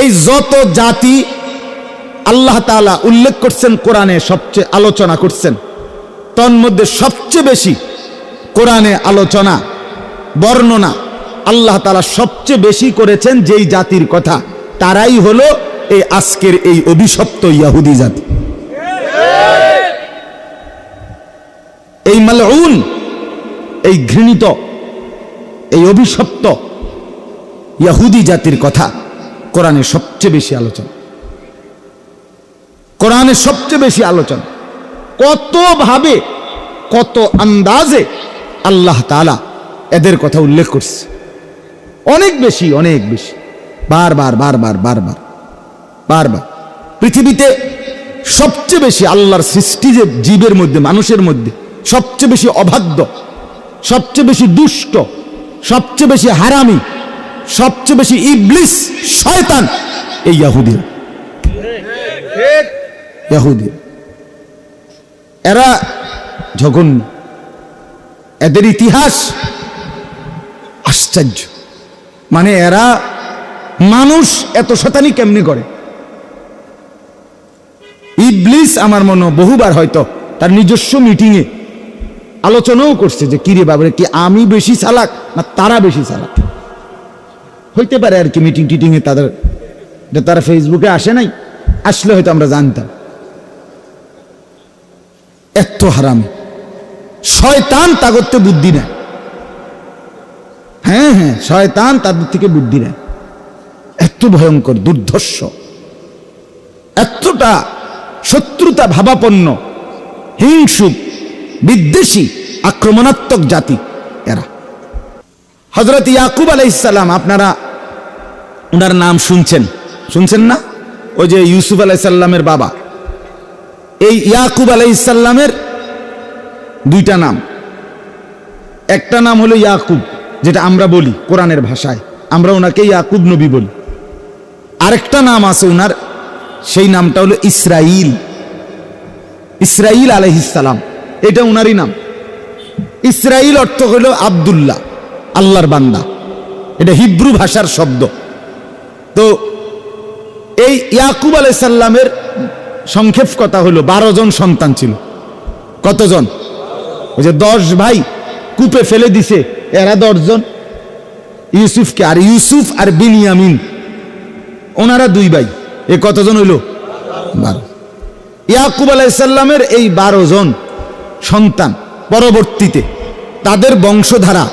এই যত জাতি আল্লাহ তাআলা উল্লেখ করছেন কোরআনে সবচেয়ে আলোচনা করছেন, তন্মধ্যে সবচেয়ে বেশি কোরআনে আলোচনা, বর্ণনা আল্লাহ তালা সবচেয়ে বেশি করেছেন যেই জাতির কথা। তারাই হলো এই আজকের এই অভিশপ্ত ইয়াহুদি জাতি। এই মালউন, এই ঘৃণিত, এই অভিশপ্ত ইয়াহুদি জাতির কথা। কোরআনে সবচেয়ে বেশি আলোচনা। কোরআনে সবচেয়ে বেশি আলোচনা। কত ভাবে, কত আন্দাজে আল্লাহ তাআলা এদের কথা উল্লেখ করছে। অনেক বেশি অনেক বেশি। বারবার বারবার বারবার বারবার পৃথিবীতে সবচেয়ে বেশি আল্লাহর সৃষ্টি যে জীবের মধ্যে, মানুষের মধ্যে, সবচেয়ে বেশি অবাধ্য, সবচেয়ে বেশি দুষ্ট, সবচেয়ে বেশি হারামি সবচেয়ে বেশি ইবলিস শয়তান এই ইয়াহুদি ইয়াহুদি। এরা জঘন্য এদের ইতিহাস আশ্চর্য। মানে এরা মানুষ এত শতানি কেমনি করে? ইবলিস আমার মনে বহুবার হয়তো তার নিজস্ব মিটিংয়ে আলোচনাও করছে যে, কিরে বাবারে, কি আমি বেশি চালাক না তারা বেশি চালাক? হইতে পারে আর কি মিটিং টিটিংয়ে তাদের তারা ফেসবুকে আসে নাই, আসলে হয়তো আমরা জানতাম। এত হারাম। শয়তান তাগত্তে বুদ্ধি নেয়। হ্যাঁ হ্যাঁ শয়তান তাদের থেকে বুদ্ধি নেয়। এত ভয়ঙ্কর, দুর্ধর্ষ। এতটা শত্রুতা ভাবাপন্ন হিংসুক বিদ্বেষী, আক্রমণাত্মক জাতি এরা। হজরত ইয়াকুব আলাইসাল্লাম আপনারা ওনার নাম শুনছেন। শুনছেন না? ওই যে ইউসুফ আলাইসাল্লামের বাবা। এই ইয়াকুব আলাইসাল্লামের দুইটা নাম। একটা নাম হলো ইয়াকুব, যেটা আমরা বলি কোরআনের ভাষায়। আমরা ওনাকে ইয়াকুব নবী বলি। আরেকটা নাম আছে ওনার সেই নামটা হলো ইসরাইল। ইসরাইল আলহিসাল্লাম এটা ওনারই নাম। ইসরাইল অর্থ হলো আবদুল্লাহ, আল্লাহর বান্দা। এটা হিব্রু ভাষার শব্দ। তো এই ইয়াকুব আলাইসাল্লামের সংক্ষেপ কথা হলো, বারো জন সন্তান ছিল। কতজন? ওই যে দশ ভাই কূপে ফেলে দিছে, এরা দশজন ইউসুফকে, আর ইউসুফ আর বিনিয়ামিন, ওনারা দুই ভাই। এ কতজন হইল? বারো। ইয়াকুব আলাইসাল্লামের এই বারো জন সন্তান পরবর্তীতে তাদের বংশধারা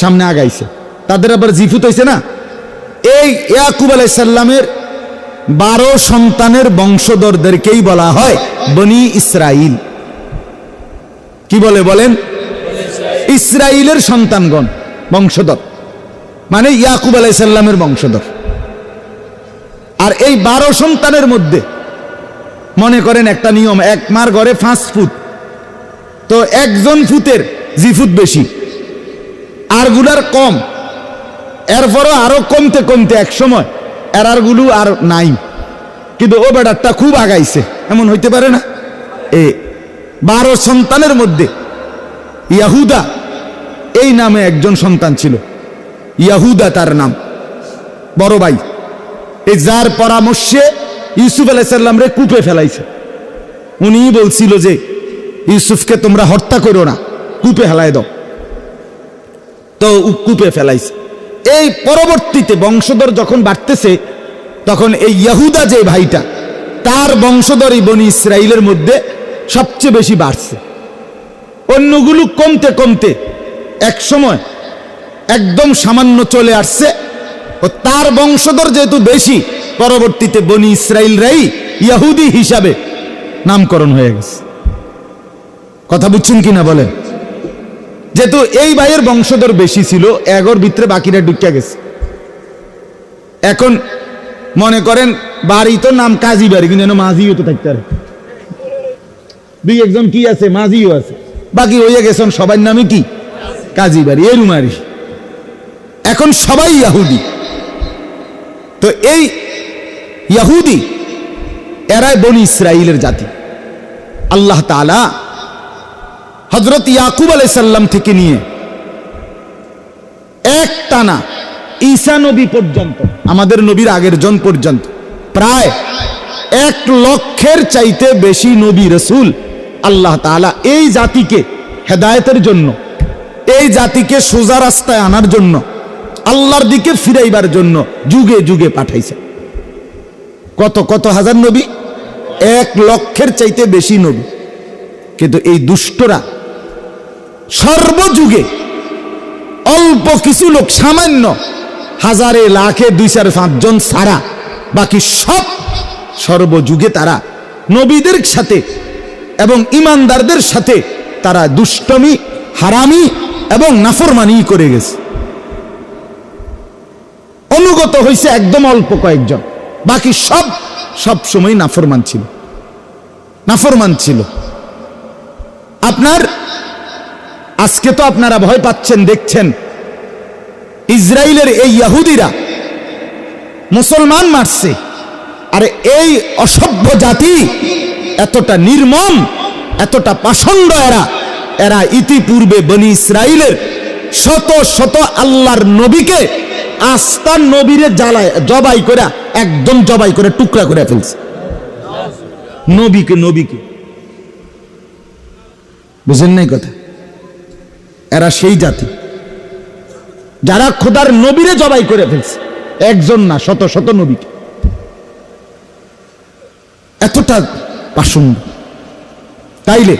সামনে আগাইছে। তাদের আবার জিফুত হয়েছে না? এই ইয়াকুব আলাইসাল্লামের বারো সন্তানের বংশধরদেরকেই বলা হয় বনি ইসরাইল। কি বলে বলেন? ইসরাইলের সন্তানগণ, বংশধর। মানে ইয়াকুব আলাইসাল্লামের বংশধর। আর এই বারো সন্তানের মধ্যে মনে করেন একটা নিয়ম, এক মার ঘরে পাঁচ ফুট। তো একজন ফুতের জিফুত বেশি আরগুলার কম এরপরও আরও কমতে কমতে এক সময় এরারগুলো আর নাই। কিন্তু ও বেড়ারটা খুব আগাইছে। এমন হইতে পারে না? এ, বারো সন্তানের মধ্যে ইয়াহুদা, এই নামে একজন সন্তান ছিল। ইয়াহুদা তার নাম। বড় ভাই। এই যার পরামর্শে ইউসুফ আলাইসাল্লাম রে কূপে ফেলাইছে। উনি বলছিল যে, ইউসুফকে তোমরা হত্যা করো না, কূপে ফেলাই দাও। তো কূপে ফেলাইছে। এই পরবর্তীতে বংশধর যখন বাড়তেছে, তখন এই ইয়াহুদা যে ভাইটা, তার বংশধর এই বনি ইসরায়েলের মধ্যে সবচেয়ে বেশি বাড়ছে। অন্যগুলো কমতে কমতে এক সময় একদম সামান্য চলে আসছে ও তার বংশধর যেহেতু বেশি, পরবর্তীতে বনি ইসরায়েলরাই ইয়াহুদি হিসাবে নামকরণ হয়ে গেছে। কথা বুঝছেন কিনা বলেন? যেহেতু এই ভাইয়ের বংশধর বেশি ছিল, এগোর ভিতরে বাকিরা ঢুকিয়া গেছে। এখন মনে করেন বাড়ি তো নাম কাজী বাড়ি, কিন্তু মাঝিও তো থাকতে পারে। দুই একজন কি আছে? মাঝিও আছে। বাকি হইয়া গেছেন সবার নামে কি? কাজী বাড়ি এরুমারি এখন সবাই ইয়াহুদি। তো এই ইয়াহুদি, এরাই বনি ইসরায়েলের জাতি। আল্লাহ তালা হজরত ইয়াকুব আলাইসাল্লাম থেকে নিয়ে এক টানা ঈসা নবী পর্যন্ত, আমাদের নবীর আগের জন পর্যন্ত, প্রায় এক লক্ষের চাইতে বেশি নবী রসুল আল্লাহ তাআলা এই জাতিকে হেদায়তের জন্য, এই জাতিকে সোজা রাস্তায় আনার জন্য, আল্লাহর দিকে ফিরাইবার জন্য যুগে যুগে পাঠাইছে। কত কত হাজার নবী? এক লক্ষের চাইতে বেশি নবী। কিন্তু এই দুষ্টরা সর্বযুগে অল্প কিছু লোক, সামান্য হাজারে, লাখে দুই চার পাঁচজন ছাড়া বাকি সব সর্বযুগে তারা নবীদের সাথে এবং ইমানদারদের সাথে তারা দুষ্টমি, হারামি এবং নাফরমানি করে গেছে। অনুগত হয়েছে একদম অল্প কয়েকজন। বাকি সব সব সময় নাফরমান ছিল। নাফরমান ছিল। আপনার আজকে তো আপনারা ভয় পাচ্ছেন, দেখছেন। ইসরায়েলের এই ইয়াহুদিরা মুসলমান মারছে। আরে এই অসভ্য জাতি এতটা নির্মম, এতটা পাষণ্ড এরা। এরা ইতিপূর্বে বনি ইসরায়েলের শত শত আল্লাহর নবীকে আস্তার নবীরে জ্বালায়, জবাই করে, একদম জবাই করে, টুকরা করে ফেলছে। নবীকে নবীকে। বুঝেন নাই কথা? এরা সেই জাতি। যারা খোদার নবীরে জবাই করে ফেলছে। একজন না, শত শত নবীকে। এতটা পাষণ্ড তাইলে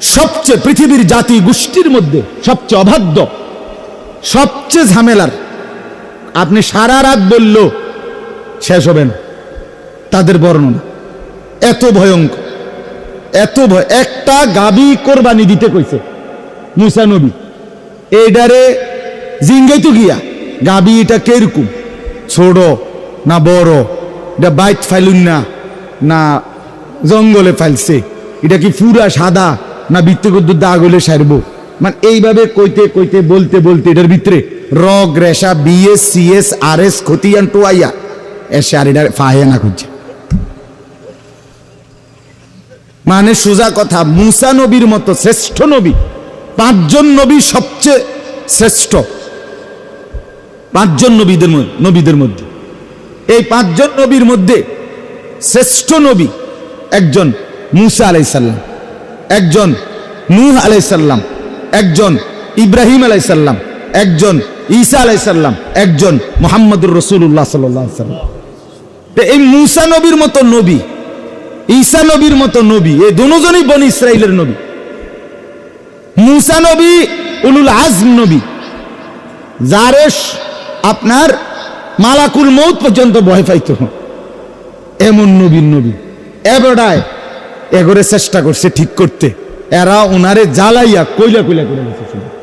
সবচেয়ে পৃথিবীর জাতি গোষ্ঠীর মধ্যে সবচেয়ে অবাধ্য, সবচেয়ে ঝামেলার, আপনি সারা রাত বলল, শেষ হবে না। তাদের বর্ণনা, এত ভয়ঙ্কর। এত ভয়, একটা গাবি কোরবানি দিতে কইছে। মুসা নবী। এইটারে জিঙ্গাইতো গিয়া, গাবি এটা কেরকম? ছোট না বড়? এটা বাইট ফাইলুন না না জঙ্গলে ফাইলছে। এটা কি পুরা সাদা না বৃত্তকুদ্দুর দাগ হলে সারবো? মানে এইভাবে কইতে কইতে বলতে বলতে এটার ভিতরে রগ, রেশা, বিএস, সিএস আর এস খতিয়ান, টোয়াইয়া, এসে আর এটা ফাহিয়া না খুঁজছে। মানে সোজা কথা, মুসা নবীর মতো শ্রেষ্ঠ নবী পাঁচজন নবী সবচেয়ে শ্রেষ্ঠ। পাঁচজন নবীদের নবীদের মধ্যে। এই পাঁচজন নবীর মধ্যে শ্রেষ্ঠ নবী একজন মুসা আলাইসাল্লাম একজন নূহ আলাইসাল্লাম একজন ইব্রাহিম আলাইসাল্লাম একজন ঈসা আলাইসাল্লাম একজন মোহাম্মদুর রসুল্লাহ সাল্লাম। এই মুসা নবীর মতো নবী, ঈসা নবীর মতো নবী এই দুজনই বনি ইসরায়েলের নবী। মুসা নবী, উলুল আজম নবী। জারেশ আপনার মালাকুল মৌত পর্যন্ত ভয় পাইত। এমন নবীর নবী। এবারায় এগরে চেষ্টা করছে ঠিক করতে। এরা ওনারে জ্বালাইয়া কইলা কইলা করে গেছে